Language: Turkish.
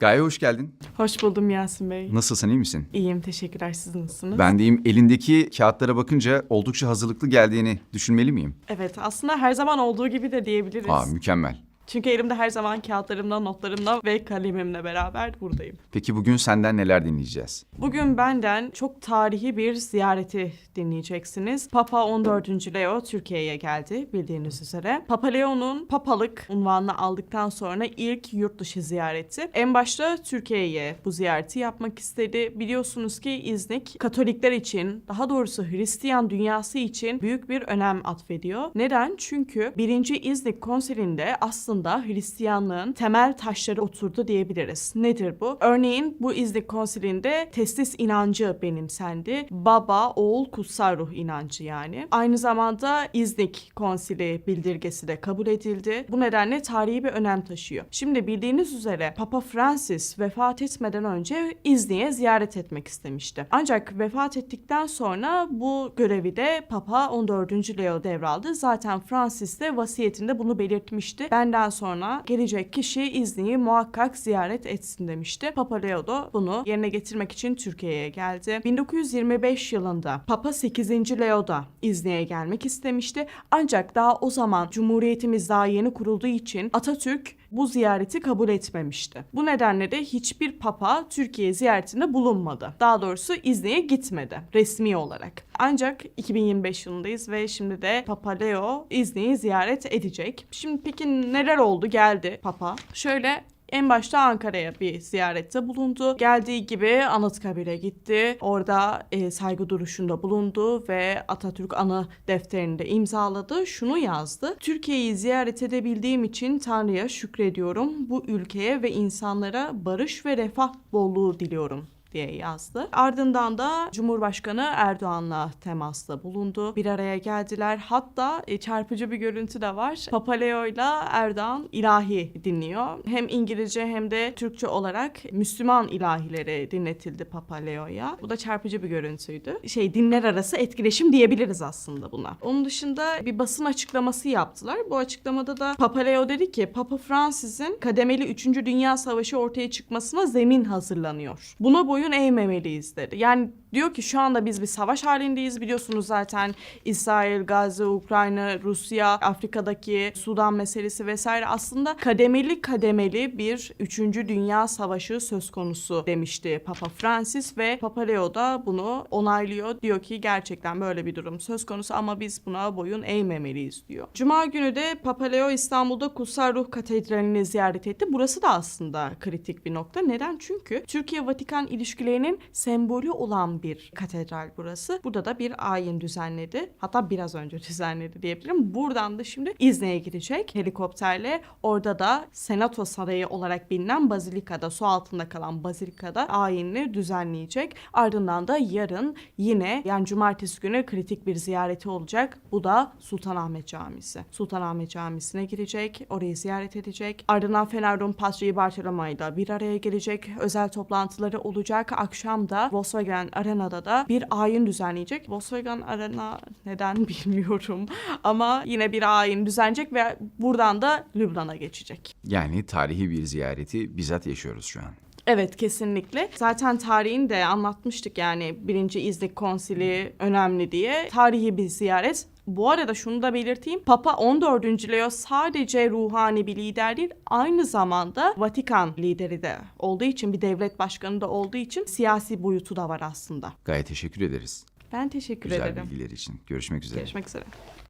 Gaye hoş geldin. Hoş buldum Yasin Bey. Nasılsın, iyi misin? İyiyim, teşekkürler. Siz nasılsınız? Ben deyim elindeki kağıtlara bakınca oldukça hazırlıklı geldiğini düşünmeli miyim? Evet, aslında her zaman olduğu gibi de diyebiliriz. Aa mükemmel. Çünkü elimde her zaman kağıtlarımla, notlarımla ve kalemimle beraber buradayım. Peki bugün senden neler dinleyeceğiz? Bugün benden çok tarihi bir ziyareti dinleyeceksiniz. Papa 14. Leo Türkiye'ye geldi bildiğiniz üzere. Papa Leo'nun papalık unvanını aldıktan sonra ilk yurt dışı ziyareti. En başta Türkiye'ye bu ziyareti yapmak istedi. Biliyorsunuz ki İznik Katolikler için, daha doğrusu Hristiyan dünyası için büyük bir önem atfediyor. Neden? Çünkü 1. İznik konsilinde aslında Hristiyanlığın temel taşları oturdu diyebiliriz. Nedir bu? Örneğin bu İznik konsilinde testis inancı benimsendi. Baba, oğul, kutsal ruh inancı yani. Aynı zamanda İznik konsili bildirgesi de kabul edildi. Bu nedenle tarihi bir önem taşıyor. Şimdi bildiğiniz üzere Papa Francis vefat etmeden önce İznik'e ziyaret etmek istemişti. Ancak vefat ettikten sonra bu görevi de Papa 14. Leo devraldı. Zaten Francis de vasiyetinde bunu belirtmişti. Benden sonra gelecek kişi İznik'i muhakkak ziyaret etsin demişti. Papa Leo da bunu yerine getirmek için Türkiye'ye geldi. 1925 yılında Papa 8. Leo da İznik'e gelmek istemişti. Ancak daha o zaman Cumhuriyetimiz daha yeni kurulduğu için Atatürk bu ziyareti kabul etmemişti. Bu nedenle de hiçbir papa Türkiye ziyaretinde bulunmadı. Daha doğrusu İznik'e gitmedi resmi olarak. Ancak 2025 yılındayız ve şimdi de Papa Leo İznik'i ziyaret edecek. Şimdi peki neler oldu geldi Papa? Şöyle en başta Ankara'ya bir ziyarette bulundu. Geldiği gibi Anıtkabir'e gitti. Orada e, saygı duruşunda bulundu ve Atatürk anı defterini de imzaladı. Şunu yazdı. Türkiye'yi ziyaret edebildiğim için Tanrı'ya şükrediyorum. Bu ülkeye ve insanlara barış ve refah bolluğu diliyorum diye yazdı. Ardından da Cumhurbaşkanı Erdoğan'la temasta bulundu. Bir araya geldiler. Hatta e, çarpıcı bir görüntü de var. Papa Leo ile Erdoğan ilahi dinliyor. Hem İngilizce hem de Türkçe olarak Müslüman ilahileri dinletildi Papa Leo'ya. Bu da çarpıcı bir görüntüydü. Şey dinler arası etkileşim diyebiliriz aslında buna. Onun dışında bir basın açıklaması yaptılar. Bu açıklamada da Papa Leo dedi ki Papa Francis'in kademeli 3. Dünya Savaşı ortaya çıkmasına zemin hazırlanıyor. Buna boyun eğmemeliyiz dedi. Yani diyor ki şu anda biz bir savaş halindeyiz biliyorsunuz zaten İsrail, Gazze, Ukrayna, Rusya, Afrika'daki Sudan meselesi vesaire aslında kademeli kademeli bir 3. Dünya Savaşı söz konusu demişti Papa Francis ve Papa Leo da bunu onaylıyor. Diyor ki gerçekten böyle bir durum söz konusu ama biz buna boyun eğmemeliyiz diyor. Cuma günü de Papa Leo İstanbul'da Kutsal Ruh Katedrali'ni ziyaret etti. Burası da aslında kritik bir nokta. Neden? Çünkü Türkiye-Vatikan ilişkilerinin sembolü olan bir katedral burası. Burada da bir ayin düzenledi. Hatta biraz önce düzenledi diyebilirim. Buradan da şimdi İzne'ye gidecek helikopterle. Orada da Senato Sarayı olarak bilinen Bazilika'da, su altında kalan Bazilika'da ayinini düzenleyecek. Ardından da yarın yine yani cumartesi günü kritik bir ziyareti olacak. Bu da Sultanahmet Camisi. Sultanahmet Camisi'ne girecek. Orayı ziyaret edecek. Ardından Fenerun Patriği Bartolomeo ile bir araya gelecek. Özel toplantıları olacak. Akşam da Volkswagen Arena'da da bir ayin düzenleyecek. Volkswagen Arena neden bilmiyorum. Ama yine bir ayin düzenleyecek ve buradan da Lübnan'a geçecek. Yani tarihi bir ziyareti bizzat yaşıyoruz şu an. Evet kesinlikle. Zaten tarihini de anlatmıştık yani birinci İznik Konsili önemli diye. Tarihi bir ziyaret. Bu arada şunu da belirteyim. Papa 14. Leo sadece ruhani bir lider değil, aynı zamanda Vatikan lideri de olduğu için, bir devlet başkanı da olduğu için siyasi boyutu da var aslında. Gayet teşekkür ederiz. Ben teşekkür Güzel ederim. bilgiler için. Görüşmek üzere. Görüşmek üzere.